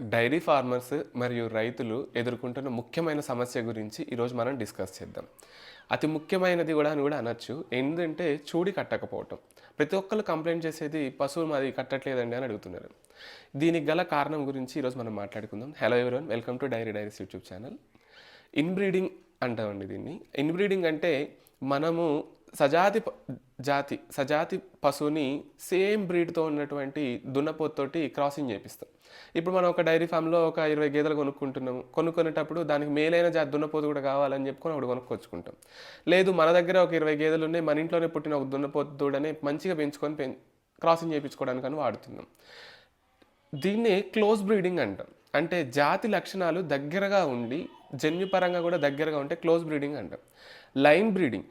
Dairy farmers మరియు రైతులు ఎదుర్కొంటున్న ముఖ్యమైన సమస్య గురించి ఈరోజు మనం డిస్కస్ చేద్దాం. అతి ముఖ్యమైనది కూడా అని కూడా అనొచ్చు. ఏంటంటే చూడి కట్టకపోవటం. ప్రతి ఒక్కరు కంప్లైంట్ చేసేది పశువులు మాది కట్టట్లేదండి అని అడుగుతున్నారు. దీనికి గల కారణం గురించి ఈరోజు మనం మాట్లాడుకుందాం. Hello everyone welcome to diary diaries YouTube channel inbreeding అంటామండి దీన్ని. ఇన్బ్రీడింగ్ అంటే మనము సజాతి ప- జాతి సజాతి పశువుని సేమ్ బ్రీడ్తో ఉన్నటువంటి దున్నపోతుతోటి క్రాసింగ్ చేపిస్తాం. ఇప్పుడు మనం ఒక డైరీ ఫామ్లో ఒక ఇరవై గేదెలు కొనుక్కుంటున్నాము కొనుక్కునేటప్పుడు దానికి మేలైన జాతి దున్నపోతు కూడా కావాలని చెప్పుకొని ఒకటి కొనుక్కొచ్చుకుంటాం. లేదు మన దగ్గర ఒక ఇరవై గేదెలు ఉన్నాయి మన ఇంట్లోనే పుట్టిన ఒక దున్నపోతు దూడని మంచిగా పెంచుకొని పెం క్రాసింగ్ చేయించుకోవడానికి అని వాడుతున్నాం. దీన్ని క్లోజ్ బ్రీడింగ్ అంటాం. అంటే జాతి లక్షణాలు దగ్గరగా ఉండి జన్యుపరంగా కూడా దగ్గరగా ఉంటే క్లోజ్ బ్రీడింగ్ అంటాం. Line breeding.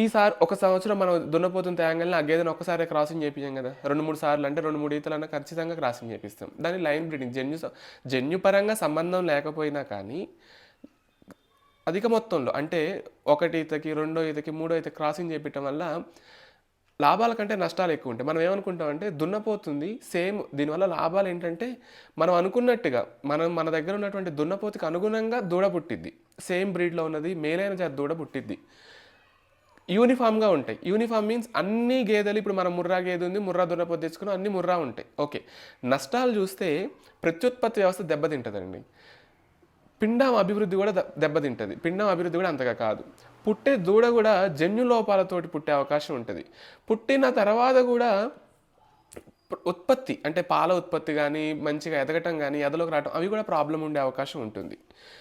ఈసారి ఒక సంవత్సరం మనం దున్నపోతున్న తేగలని ఆ గేదెను ఒకసారి క్రాసింగ్ చేయించాం కదా. రెండు మూడు సార్లు అంటే రెండు మూడు ఈతలన్నా ఖచ్చితంగా క్రాసింగ్ చేపిస్తాం. దాన్ని లైన్ బ్రీడింగ్ జన్యు జన్యుపరంగా సంబంధం లేకపోయినా కానీ అధిక మొత్తంలో అంటే ఒకటి ఈతకి రెండో ఈతకి మూడో ఈత క్రాసింగ్ చేపించడం వల్ల లాభాల కంటే నష్టాలు ఎక్కువ ఉంటాయి. మనం ఏమనుకుంటామంటే దున్నపోతుంది సేమ్ దీనివల్ల లాభాలు ఏంటంటే మనం అనుకున్నట్టుగా మనం మన దగ్గర ఉన్నటువంటి దున్నపోతుకి అనుగుణంగా దూడ పుట్టిద్ది. సేమ్ బ్రీడ్లో ఉన్నది మేలైన జాతి దూడ పుట్టిద్ది. యూనిఫామ్గా ఉంటాయి. యూనిఫామ్ మీన్స్ అన్ని గేదెలు ఇప్పుడు మనం ముర్రా గేదె ఉంది ముర్రా దున్నపోతు తెచ్చుకుని అన్ని ముర్రా ఉంటాయి. ఓకే నష్టాలు చూస్తే ప్రత్యుత్పత్తి వ్యవస్థ దెబ్బతింటుందండి. పిండం అభివృద్ధి కూడా దెబ్బతింటుంది. పిండం అభివృద్ధి కూడా అంతగా కాదు. పుట్టే దూడ కూడా జన్యు లోపాలతోటి పుట్టే అవకాశం ఉంటుంది. పుట్టిన తర్వాత కూడా ఉత్పత్తి అంటే పాల ఉత్పత్తి కానీ మంచిగా ఎదగటం కానీ ఎదలోకి రావటం అవి కూడా ప్రాబ్లం ఉండే అవకాశం ఉంటుంది.